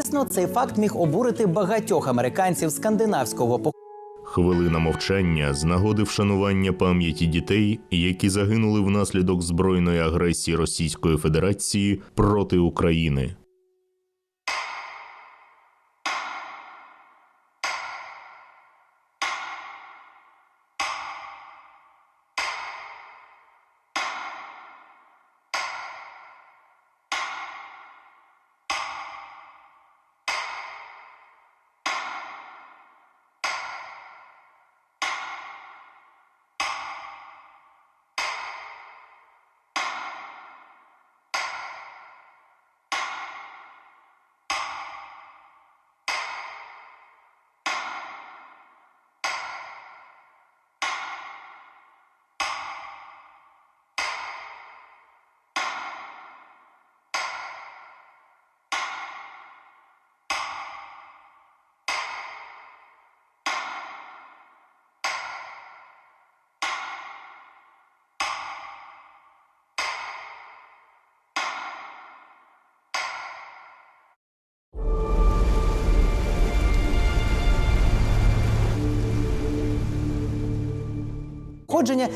Звісно, цей факт міг обурити багатьох американців скандинавського походу. Хвилина мовчання з нагоди вшанування пам'яті дітей, які загинули внаслідок збройної агресії Російської Федерації проти України. Походження,